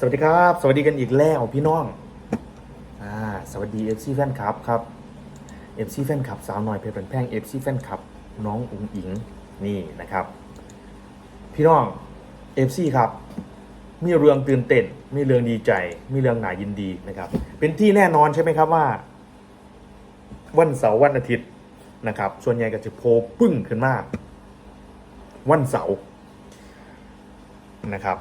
สวัสดีครับ สวัสดีกันอีกแล้วพี่น้องอ่าสวัสดีเอฟซีแฟนคลับครับเอฟซีแฟนคลับสาวหน่อยเพชรเป็นแพงเอฟซีแฟนคลับน้องอุ๋งอิงนี่นะครับ พี่น้องเอฟซีครับมีเรื่องตื่นเต้นมีเรื่องดีใจ มีเรื่องหนายินดีนะครับ เป็นที่แน่นอนใช่ไหมครับว่า วันเสาร์วันอาทิตย์นะครับ ส่วนใหญ่ก็จะโพลปึ้งขึ้นมาก วันเสาร์นะครับ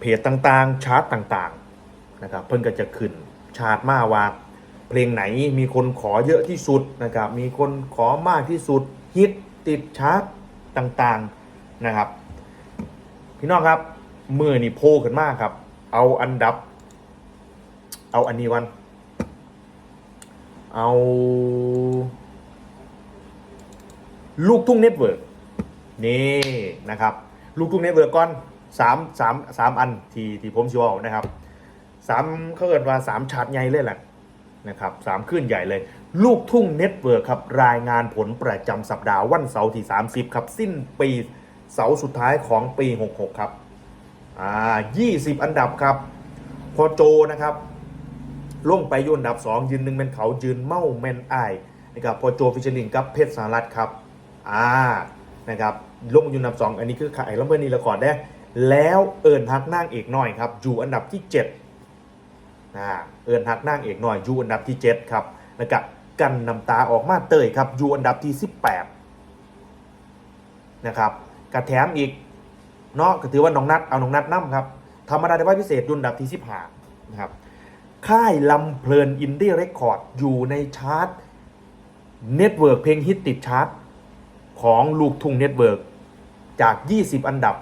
เพจต่างๆ ชาร์ตต่างๆนะครับเพิ่นก็จะขึ้นชาร์ตมาว่า เพลงไหนมีคนขอเยอะที่สุดนะครับมีคนขอมากที่สุดฮิตติดชาร์ตต่างๆนะครับพี่น้องครับเมื่อนี่โพขึ้นมากครับ เอาอันดับ เอาอันนี้วัน เอาลูกทุ่งเน็ตเวิร์กนี่นะครับ ลูกทุ่งเน็ตเวิร์กก่อน สามสามสามอันที่ที่ผมชัวร์นะครับสามเขาเกิดว่าสามชาร์ตใหญ่เลยแหละนะครับสามขึ้นใหญ่เลย ลูกทุ่งเน็ตเวิร์กครับ รายงานผลประจำสัปดาห์วันเสาร์ที่ 30 ครับ สิ้นปีเสาร์สุดท้ายของปี 66 ครับ อ่า 20 อันดับครับ พอโจนะครับลงไปยุ่อันดับ 2 ยืนหนึ่งเป็นเขายืนเมาแมนไอนะครับพอโจฟิชเชลิงกับเพชรสารัตครับ อ่า นะครับลงอยู่อันดับ 2 อันนี้คือขายแล้วเมื่อนี้ละครได้ แล้วเอิญฮักนางเอกหน่อยครับอยู่อันดับที่7นะเอิญฮักนางเอกหน่อยอยู่อันดับที่ 7 ครับแล้วก็กันน้ำตาออกมาเตยครับอยู่อันดับที่ 18นะครับกระแถมอีกเนาะก็ถือว่าน้องนัดเอาน้องนัดนั่ครับธรรมดาได้ว่าพิเศษอยู่อันดับที่15นะครับค่ายลำเพลินอินดี้เรคคอร์ดอยู่ในชาร์ตเน็ตเวิร์กเพลงฮิตติดชาร์ตของลูกทุ่งเน็ตเวิร์กจาก 20 อันดับ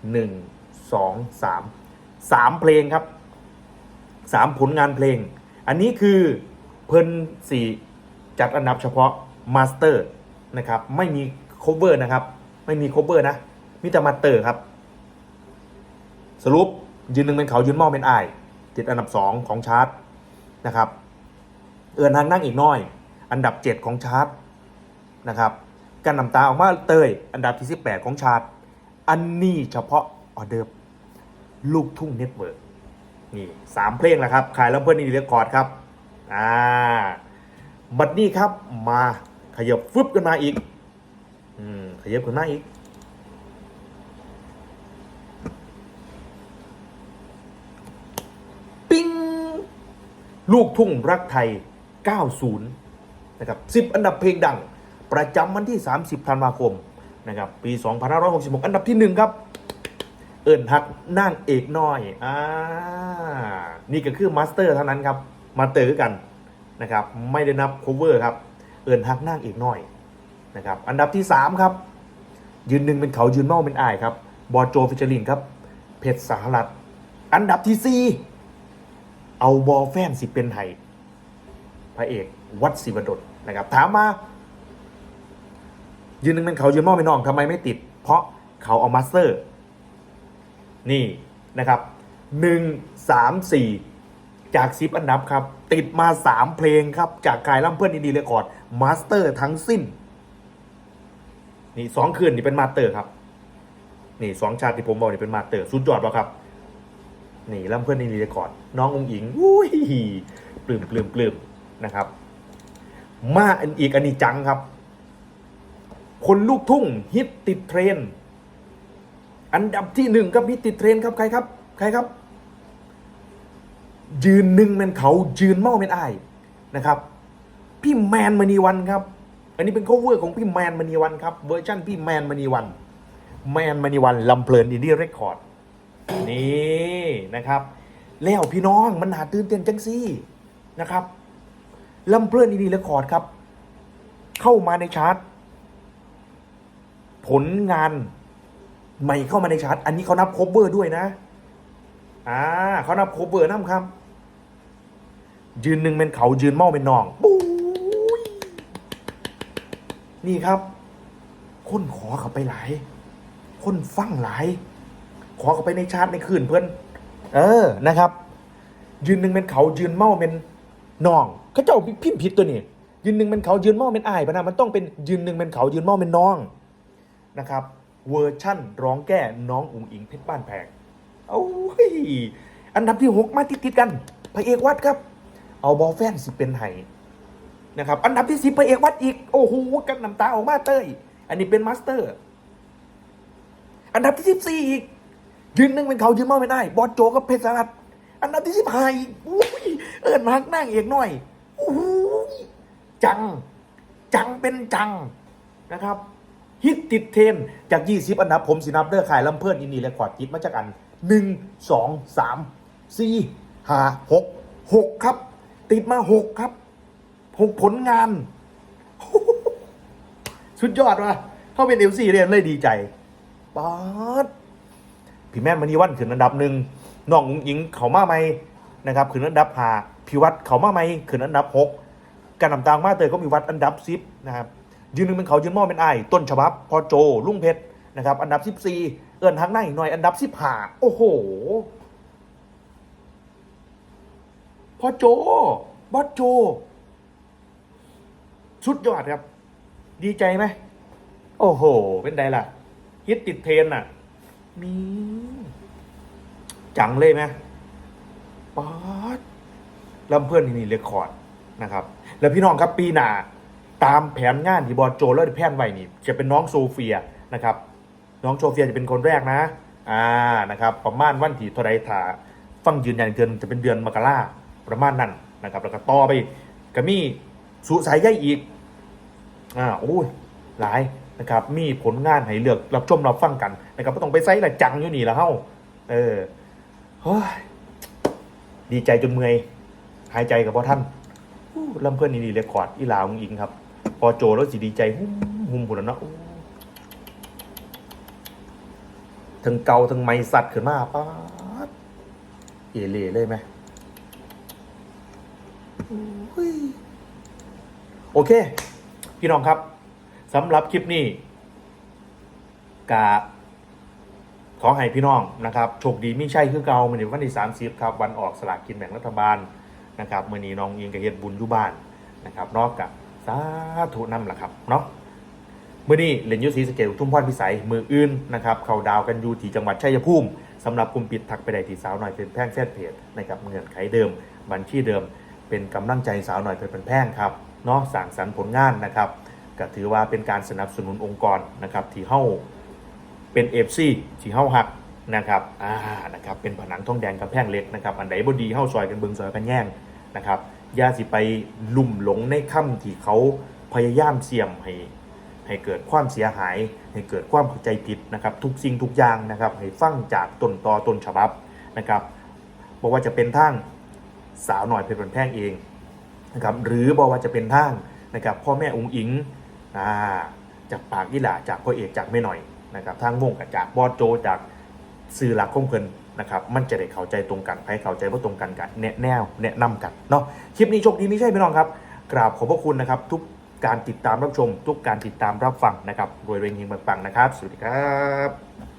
1 2 3 3เพลงครับ3ผลงานเพลง อันนี้คือเพลินสี่จัดอันดับเฉพาะมาสเตอร์นะครับไม่มีโคเวอร์นะครับ ไม่มีโคเวอร์นะมีแต่มาสเตอร์ครับ สรุปยืนหนึ่งเป็นเขายืนม้อเป็นไอติดอันดับ2ของชาร์ตนะครับ เอือนทางนั่งอีกน้อย อันดับ7ของชาร์ตนะครับการนำตาออกมาเตย อันดับที่18ของชาร์ต อันนี้เฉพาะออเดิร์ลูกทุ่งเน็ตเวิร์กนี่สามเพลงแล้วครับ ขายแล้วเพื่อนนี่เรคคอร์ดครับ อ่า บัดนี้ครับมาขยับฟึบกันมาอีก อืม ขยับขึ้นมาอีก ปิ้ง ลูกทุ่งรักไทย 90 นะครับ 10 อันดับเพลงดัง ประจำวันที่ 30 ธันวาคม นะครับปี2566 อันดับที่ 1 ครับ เอิญฮักนางเอกน้อยอ่านี่ก็คือมาสเตอร์เท่านั้นครับมาเตอร์กันนะครับไม่ได้นับ cover ครับเอิญฮักนางเอกน้อยนะครับอันดับที่ 3 ครับ ยืนหนึ่งเป็นเขายืนเมาเป็นอายครับบอโจฟิชเชอรินครับเพชรสหรัฐอันดับที่ 4 เอาบอแฟนสิเป็นไทยพระเอกวัดศิวดลนะครับถามมา ยืนหนึ่งเป็นเขายืนม้อไม่น้องทำไมไม่ติด เพราะเขาเอามาสเตอร์ นี่นะครับหนึ่งสามสี่จากซิปอันดับครับ ติดมาสามเพลงครับ จากกายล่ำเพื่อนอินดีเรคคอร์ดมาสเตอร์ทั้งสิ้น นี่สองคืนนี่เป็นมาสเตอร์ครับ นี่สองชาติที่ผมบอกนี่เป็นมาสเตอร์สุดยอดแล้วครับ นี่ล่ำเพื่อนอินดีเรคคอร์ดน้ององอิงอุ้ยปลื้มปลื้มปลื้มนะครับ มาอันอีกอันนี้จังครับ คนลูกทุ่งฮิตติดเทรนด์อันดับที่หนึ่งครับฮิตติดเทรนด์ครับใครครับ ใครครับ ยืนหนึ่งเป็นเขายืนเมาเป็นไอายนะครับ พี่แมนมณีวันครับ อันนี้เป็น cover ของพี่แมนมณีวันครับ เวอร์ชั่นพี่แมนมณีวัน แมนมณีวันลำเพลินอินดี้เรคคอร์ดนี่นะครับ แล้วพี่น้องมันหาตื่นเต้นจังซี่นะครับลำเพลินอินดี้เรคคอร์ดครับ เข้ามาในชาร์ต ผลงานใหม่เข้ามาในชาร์ตอันนี้เขานับโคเวอร์ด้วยนะ อ่าเขานับโคเวอร์น้ำครับ ยืนหนึ่งเป็นเขายืนเมาเป็นนองปุ้ยนี่ครับ คนขอเขาไปหลาย คนฟังหลาย ขอเขาไปในชาร์ตในคืนเพื่อน เออนะครับ ยืนหนึ่งเป็นเขายืนเมาเป็นนองเขาเจ้าพิมพ์ผิดตัวนี้ยืนหนึ่งเป็นเขายืนเมาเป็นอายปะนะมันต้องเป็นยืนหนึ่งเป็นเขายืนเมาเป็นนอง นะครับเวอร์ชั่นร้องแก้น้องอุ๋งอิงเพชรบ้านแพงโอ้ยอันดับที่หกมาติดติดกันพระเอกวัดครับ เอาบอลแฟนสิเป็นไห้นะครับ อันดับที่สิพระเอกวัดอีก โอ้โหกันน้ำตาออกมาเต้ย อันนี้เป็นมาสเตอร์ อันดับที่สิบสี่อีก ยืนนึ่งเป็นเขายืนมาไม่ได้ บอลโจกับเพชรสารัตอันดับที่สิบห้าอีกอุ้ยเอิญมากนั่งเอกหน่อยโอ้ยจัง จังเป็นจังนะครับ ฮิตติดเทรนจาก 20 อันดับผมสินับเด้อขายลำเพิ่นอินนี่เรคอดติดมาจากอัน 1 2 3 4 5 6 6 ครับ ติดมา 6 ครับ 6 ผลงาน สุดยอดว่ะเข้าเป็นเอฟซีเรียนเลยดีใจป๊าดพี่แม่นมณีวันขึ้นอันดับหนึ่งน้องอุ๋งอิงเขามาไหมนะครับขึ้นอันดับหาพี่วัดเขามาไหมขึ้นอันดับหกการนำตางมาเตยก็มีวัดอันดับสิบนะครับ ยืนหนึ่งเป็นเขายืนหม้อเป็นไอต้นฉบับพอโจลุงเพชรนะครับ อันดับ 14 เอิญทางหน้าอีกหน่อยอันดับ15โอ้โหพอโจบอสโจ สุดยอดครับ ดีใจไหมโอ้โห เป็นไงล่ะ ฮิตติดเทรนน่ะ มี จังเลยไหมป๊าดลำเพื่อนนี่นี่เรคคอร์ดนะครับ แล้วพี่น้องครับปีหน้า ตามแผนงานที่บอสโจแล้วแพนไว้นี่จะเป็นน้องโซเฟียนะครับ น้องโซเฟียจะเป็นคนแรกนะ อ่านะครับ ประมาณวันที่ท่าไรถาฟังยืนยันเดือนจะเป็นเดือนมกราประมาณนั้นนะครับแล้วก็ต่อไปก็มีสุสายใยอีกอ่าโอ้ยหลายนะครับมีผลงานให้เลือกรับชมรับฟังกันนะครับไม่ต้องไปไซส์ละจังอยู่นี่ละเฮ้าเออเฮ้ยดีใจจนเมื่อยหายใจกับพ่อท่านอู้ลำเพื่อนนี่นี่เรคคอร์ดอีลาวงอิงครับ พอโจแล้วสิดีใจหุ่มหุ่มผุนแล้วเนาะทั้งเกาทั้งไม้สัตว์ขึ้นมาป๊าดเอเล่เลยไหมโอเค พี่น้องครับสำหรับคลิปนี้กาขอให้พี่น้องนะครับโชคดีไม่ใช่คือเกาเมื่อวันที่30ครับ วันออกสลากกินแบ่งรัฐบาลนะครับเมื่อนี้น้องเองกับเฮ็ดบุญอยู่บ้านนะครับนอกจาก สาธุนำล่ะครับเนาะเมื่อนี้เล่นยุสีสเกตทุ่มพรพิสัยมืออื่นนะครับเขาดาวกันอยู่ที่จังหวัดชัยภูมิสำหรับกลุ่มปิดทักไปได้ที่สาวหน่อยเป็นแพ่งแฟนเพจนะครับเงื่อนไขเดิม บัญชีเดิม เป็นกำลังใจสาวหน่อยเป็นแพ่งครับเนาะสั่งสรรค์ผลงานนะครับก็ถือว่าเป็นการสนับสนุนองค์กรนะครับที่เฮ้าเป็นเอฟซีที่เฮ้าหักนะครับอ่านะครับเป็นผนังทองแดงกำแพ่งเหล็กนะครับอันไหนบดีเฮ้าซอยกันเบิงซอยกันแย่งนะครับ อย่าสิไปลุ่มหลงในค่ำที่เขาพยายามเสี่ยมให้ให้เกิดความเสียหาย ให้เกิดความเข้าใจผิดนะครับ ทุกสิ่งทุกอย่างนะครับ ให้ฟังจากต้นตอต้นฉบับนะครับบอกว่าจะเป็นทางสาวหน่อยเพชรบันแพงเองนะครับหรือบอกว่าจะเป็นทางนะครับพ่อแม่องค์อิงอาจากปากยี่หล่าจากพ่อเอกจากแม่หน่อยนะครับทางวงกับจากบอสโจจากสื่อหลักของเพิ่น นะครับมันจะได้เข้าใจตรงกันให้เข้าใจว่าตรงกันกันแนะแนวแนะนำกันเนาะคลิปนี้โชคดีไม่ใช่พี่น้องครับกราบขอบพระคุณนะครับทุกการติดตามรับชม ทุกการติดตามรับฟังนะครับรวยเรงเฮงปังๆนะครับ สวัสดีครับ